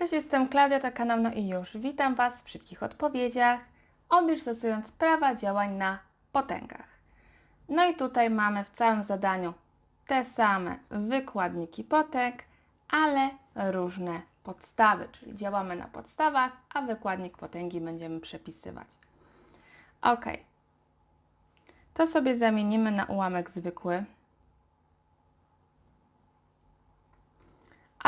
Cześć, jestem Klaudia, to kanał No i już. Witam Was w szybkich odpowiedziach. Obierz stosując prawa działań na potęgach. No i tutaj mamy w całym zadaniu te same wykładniki potęg, ale różne podstawy, czyli działamy na podstawach, a wykładnik potęgi będziemy przepisywać. Ok. To sobie zamienimy na ułamek zwykły.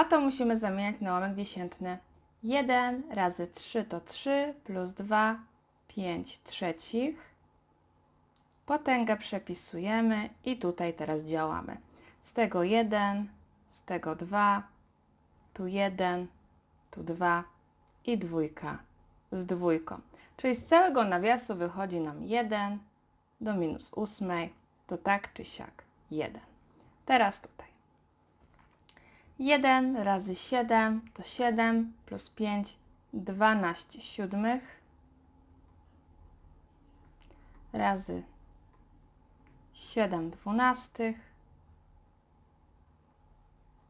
A to musimy zamieniać na ułamek dziesiętny. 1 razy 3 to 3, plus 2, 5 trzecich. Potęgę przepisujemy i tutaj teraz działamy. Z tego 1, z tego 2, tu 1, tu 2 i dwójka z dwójką. Czyli z całego nawiasu wychodzi nam 1 do minus 8, to tak czy siak 1. Teraz tutaj. 1 razy 7 to 7 plus 5, 12 siódmych razy 7 dwunastych,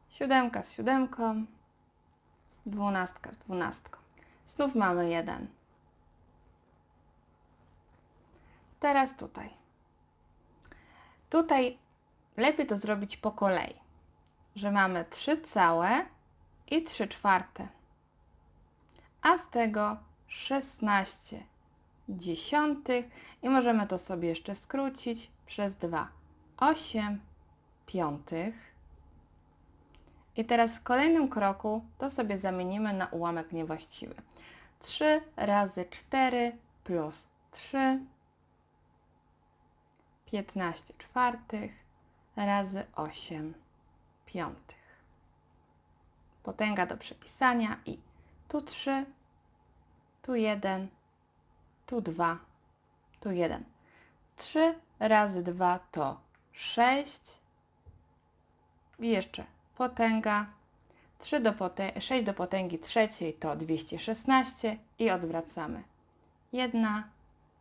siódemka z siódemką, dwunastka z dwunastką. Znów mamy 1. Teraz tutaj. Tutaj lepiej to zrobić po kolei że mamy 3 całe i 3 czwarte, a z tego 16 dziesiątych i możemy to sobie jeszcze skrócić przez 2. 8 piątych. I teraz w kolejnym kroku to sobie zamienimy na ułamek niewłaściwy. 3 razy 4 plus 3 15 czwartych razy 8 piątych. Potęga do przepisania i tu 3, tu 1, tu 2, tu 1. 3 razy 2 to 6 i jeszcze potęga 3 do potęgi, 6 do potęgi trzeciej to 216 i odwracamy. 1,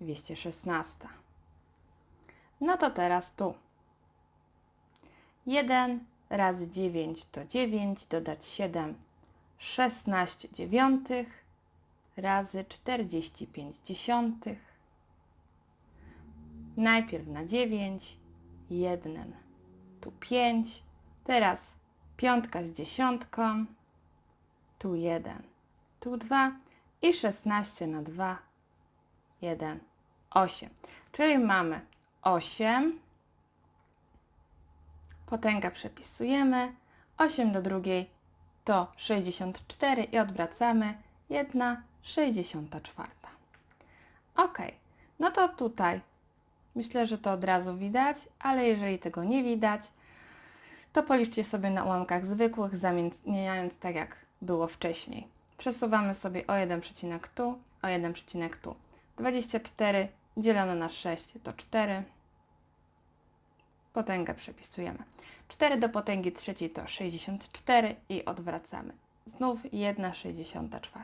216. No to teraz tu. 1 razy 9 to 9, dodać 7, 16 dziewiątych razy 45 dziesiątych. Najpierw na 9, 1, tu 5, teraz piątka z dziesiątką, tu 1, tu 2 i 16 na 2, 1, 8. Czyli mamy 8, potęga przepisujemy, 8 do drugiej to 64 i odwracamy 1 64. Ok, no to tutaj myślę, że to od razu widać, ale jeżeli tego nie widać, to policzcie sobie na ułamkach zwykłych, zamieniając tak jak było wcześniej. Przesuwamy sobie o 1 przecinek tu, o 1 przecinek tu. 24 dzielone na 6 to 4 potęgę przepisujemy. 4 do potęgi trzeciej to 64 i odwracamy. Znów 1,64.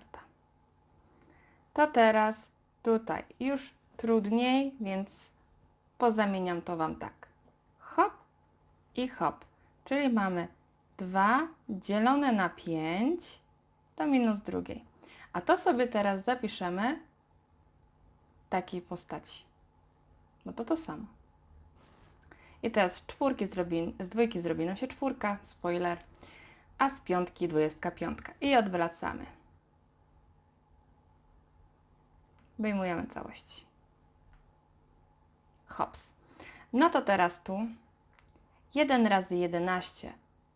To teraz tutaj już trudniej, więc pozamieniam to Wam tak. Hop i hop. Czyli mamy 2 dzielone na 5 to minus drugiej. A to sobie teraz zapiszemy takiej postaci. Bo to to samo. I teraz z czwórki zrobi, z dwójki zrobi nam się czwórka, spoiler, a z piątki dwudziestka piątka. I odwracamy. Wyjmujemy całość. Hops. No to teraz tu 1 razy 11,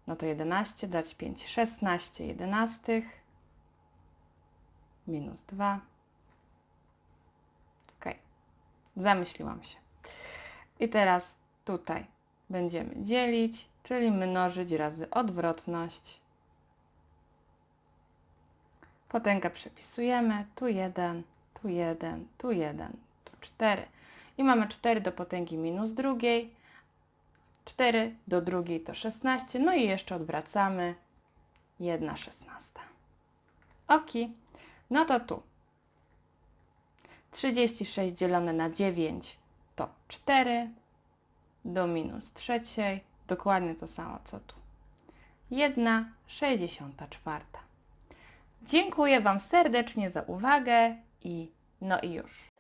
no to 11, dać 5, 16 jedenastych, minus 2. Ok, zamyśliłam się. I teraz Tutaj będziemy dzielić, czyli mnożyć razy odwrotność. Potęgę przepisujemy, tu 1, tu 1, tu 1, tu 4. I mamy 4 do potęgi minus drugiej, 4 do drugiej to 16, no i jeszcze odwracamy 1 szesnasta. Ok, no to tu 36 dzielone na 9 to 4, do minus trzeciej, dokładnie to samo co tu. 1,64. Dziękuję Wam serdecznie za uwagę i no i już.